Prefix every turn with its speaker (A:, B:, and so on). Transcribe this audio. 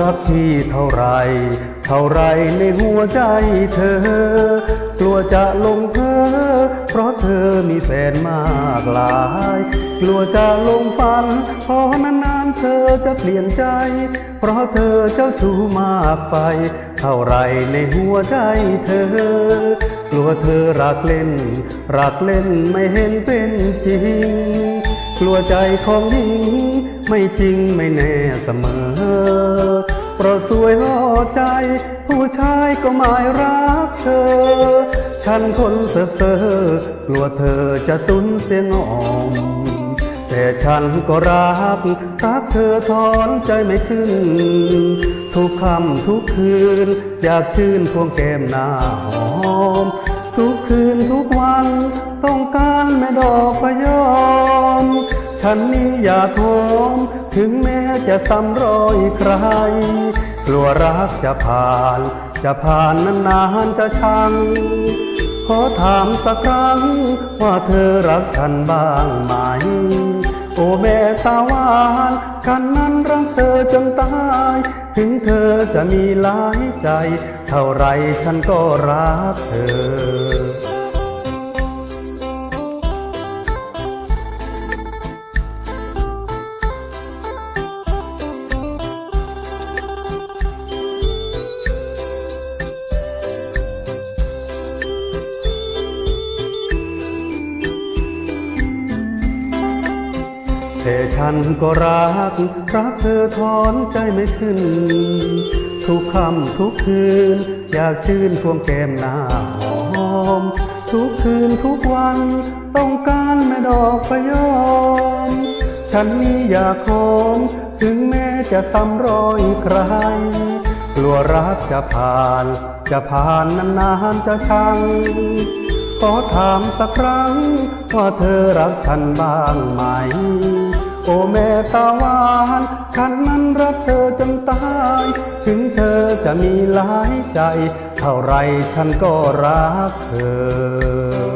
A: รักที่เท่าไรเท่าไรในหัวใจเธอ กลัวจะลงเพอเพราะเธอมีแฟนมากหลาย กลัวจะลงฝันพอนานๆเธอจะเปลี่ยนใจ เพราะเธอเจ้าชู้มากไป เท่าไรในหัวใจเธอ กลัวเธอรักเล่น รักเล่นไม่เห็นเป็นจริง กลัวใจของหญิงไม่จริงไม่แน่เสมอ ใจ ผู้ชายก็ไม่รักเธอ ฉันคนเซ่อเซ่อกลัวเธอจะตุนเสียงอมแต่ฉันก็รักรักเธอถอนใจไม่ขึ้น ทุกค่ำทุกคืน อยากชื่นพวงแก้มหน้าหอม ทุกคืนทุกวัน ต้องการแม่ดอกพยอม ฉันนี้อยากหอม ถึงแม้จะซ้ำรอยใคร กลัวรักจะผ่าน จะผ่านนานๆจะชัง ขอถามสักครั้ง ว่าเธอรักฉันบ้างไหม โอแม่ตาหวานฉันนั้นรักเธอจนตาย ถึงเธอจะมีหลายใจ เท่าไรฉันก็รักเธอ แต่ฉันก็รัก รักเธอถอนใจไม่ขึ้น ทุกค่ำทุกคืน อยากชื่นพวงแก้มหน้าหอม ทุกคืนทุกวัน ต้องการแม่ดอกพยอม ฉันนี้อยากหอม ถึงแม้จะซ้ำรอยใคร กลัวรักจะผ่าน จะผ่านนานๆจะชังขอถามสักครั้ง ว่าเธอรักฉันบ้างไหม โอ้แม่ตาหวานฉันนั้นรักเธอจนตาย ถึงเธอจะมีหลายใจ เท่าไรฉันก็รักเธอ